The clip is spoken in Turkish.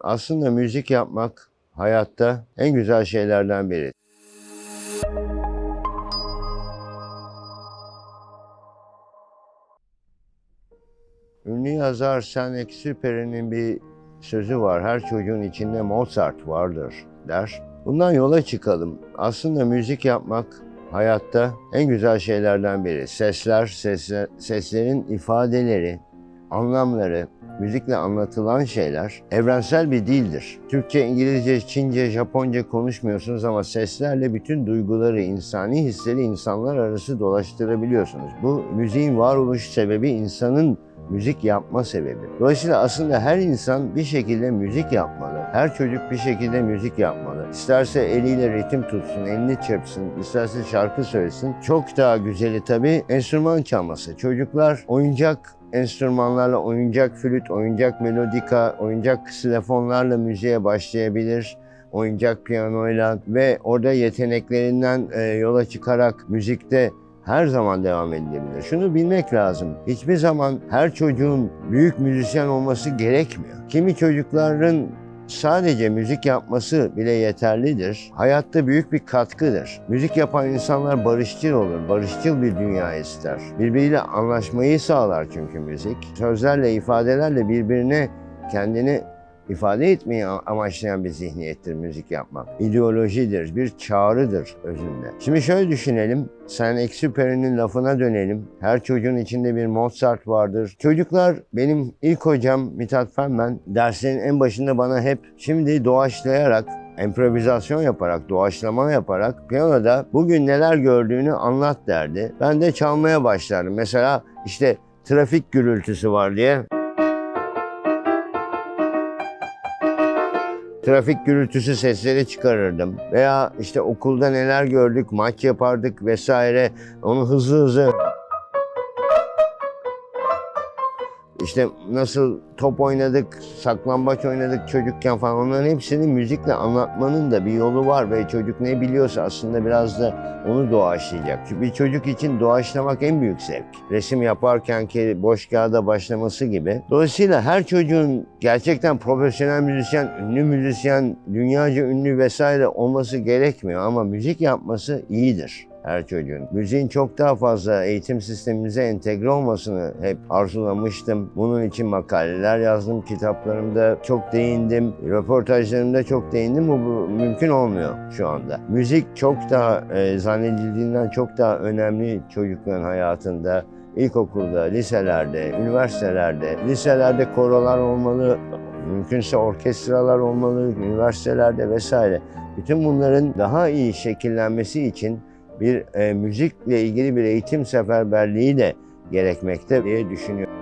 Aslında müzik yapmak hayatta en güzel şeylerden biri. Ünlü yazar Saint-Exupéry'nin bir sözü var. Her çocuğun içinde Mozart vardır der. Bundan yola çıkalım. Aslında müzik yapmak hayatta en güzel şeylerden biri. Sesler, sesler seslerin ifadeleri, anlamları, müzikle anlatılan şeyler evrensel bir dildir. Türkçe, İngilizce, Çince, Japonca konuşmuyorsunuz ama seslerle bütün duyguları, insani hisleri insanlar arası dolaştırabiliyorsunuz. Bu müziğin varoluş sebebi insanın müzik yapma sebebi. Dolayısıyla aslında her insan bir şekilde müzik yapmalı. Her çocuk bir şekilde müzik yapmalı. İsterse eliyle ritim tutsun, elini çırpsın, isterse şarkı söylesin. Çok daha güzeli tabii enstrüman çalması. Çocuklar oyuncak enstrümanlarla, oyuncak flüt, oyuncak melodika, oyuncak ksilofonlarla müziğe başlayabilir oyuncak piyanoyla ve orada yeteneklerinden e, yola çıkarak müzikte her zaman devam edilebilir. Şunu bilmek lazım. Hiçbir zaman her çocuğun büyük müzisyen olması gerekmiyor. Kimi çocukların sadece müzik yapması bile yeterlidir. Hayatta büyük bir katkıdır. Müzik yapan insanlar barışçıl olur, barışçıl bir dünya ister. Birbiriyle anlaşmayı sağlar çünkü müzik. Sözlerle, ifadelerle birbirine kendini ifade etmeyi amaçlayan bir zihniyettir müzik yapmak. İdeolojidir, bir çağrıdır özünde. Şimdi şöyle düşünelim, Saint-Exupéry'nin lafına dönelim. Her çocuğun içinde bir Mozart vardır. Çocuklar, benim ilk hocam Mithat Fenmen, derslerin en başında bana hep şimdi doğaçlayarak improvizasyon yaparak, doğaçlama yaparak piyanoda bugün neler gördüğünü anlat derdi. Ben de çalmaya başlardım. Mesela işte trafik gürültüsü var diye trafik gürültüsü sesleri çıkarırdım. Veya işte okulda neler gördük, maç yapardık vesaire. Onu hızlı hızlı işte nasıl top oynadık, saklambaç oynadık çocukken falan onların hepsini müzikle anlatmanın da bir yolu var ve çocuk ne biliyorsa aslında biraz da onu doğaçlayacak. Çünkü bir çocuk için doğaçlamak en büyük zevk. Resim yaparken ki boş kağıda başlaması gibi. Dolayısıyla her çocuğun gerçekten profesyonel müzisyen, ünlü müzisyen, dünyaca ünlü vesaire olması gerekmiyor ama müzik yapması iyidir her çocuğun. Müziğin çok daha fazla eğitim sistemimize entegre olmasını hep arzulamıştım. Bunun için makaleler yazdım, kitaplarımda çok değindim, röportajlarımda çok değindim. Bu, bu mümkün olmuyor şu anda. Müzik çok daha e, zannedildiğinden çok daha önemli çocukların hayatında ilkokulda, liselerde, üniversitelerde, liselerde korolar olmalı, mümkünse orkestralar olmalı, üniversitelerde vesaire. Bütün bunların daha iyi şekillenmesi için bir e, müzikle ilgili bir eğitim seferberliği de gerekmekte diye düşünüyorum.